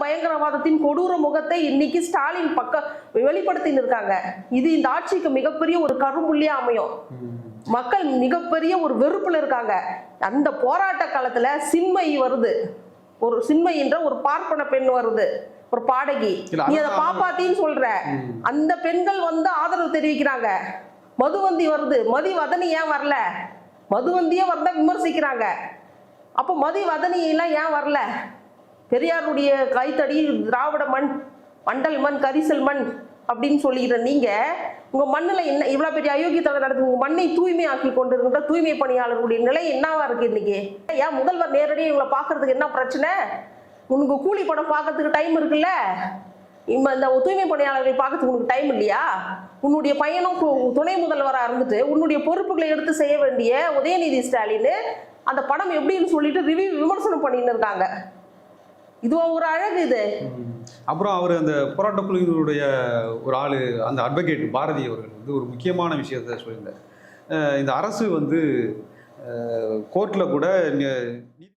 பயங்கரவாதத்தின் கொடூர முகத்தை இன்னைக்கு ஸ்டாலின் பக்க வெளிப்படுத்தின்னு இருக்காங்க இது இந்த ஆட்சிக்கு மிகப்பெரிய ஒரு கரும்புள்ளியா அமையும். மக்கள் மிகப்பெரிய ஒரு வெறுப்புல இருக்காங்க. அந்த போராட்ட காலத்துல சின்மை வருது. ஒரு சின்மை என்ற ஒரு பார்ப்பன பெண் வருது. ஒரு பாடகி. நீ அதை பாப்பாத்தின்னு சொல்ற. அந்த பெண்கள் வந்து ஆதரவு தெரிவிக்கிறாங்க. மதுவந்தி வருது. மதி வதனி ஏன் வரல? மதுவந்தியே வந்தா விமர்சிக்கிறாங்க. அப்போ மதி வதனி எல்லாம் ஏன் வரல? பெரியாருடைய கைத்தடி திராவிட மண் மண்டல் மண் கரிசல் மண் அப்படின்னு சொல்லிக்கிற நீங்க உங்க மண்ணில் என்ன இவ்வளவு பெரிய அயோக்கியத்தனம் நடந்து உங்க மண்ணை தூய்மையாக்கி கொண்டிருக்கின்ற தூய்மை பணியாளர்களுடைய நிலை என்னவா இருக்கு இன்னைக்கு? ஏன் முதல்வர் நேரடியாக இவங்களை பார்க்கறதுக்கு என்ன பிரச்சனை? உனக்கு கூலி படம் பார்க்கறதுக்கு டைம் இருக்குல்ல? இம்ம இந்த தூய்மை பணியாளர்களை பார்க்கறதுக்கு உனக்கு டைம் இல்லையா? உன்னுடைய பையனும் துணை முதல்வராக இருந்துட்டு உன்னுடைய பொறுப்புகளை எடுத்து செய்ய வேண்டிய உதயநிதி ஸ்டாலின் அந்த படம் எப்படின்னு சொல்லிட்டு ரிவ்யூ விமர்சனம் பண்ணின்னு இருக்காங்க. இதுவா ஒரு அழகு இது. அப்புறம் அவர் அந்த போராட்ட குழுவினுடைய ஒரு ஆள் அந்த அட்வொகேட் பாரதி அவர்கள் வந்து ஒரு முக்கியமான விஷயத்த சொல்லியிருந்தார். இந்த அரசு வந்து கோர்ட்டில் கூட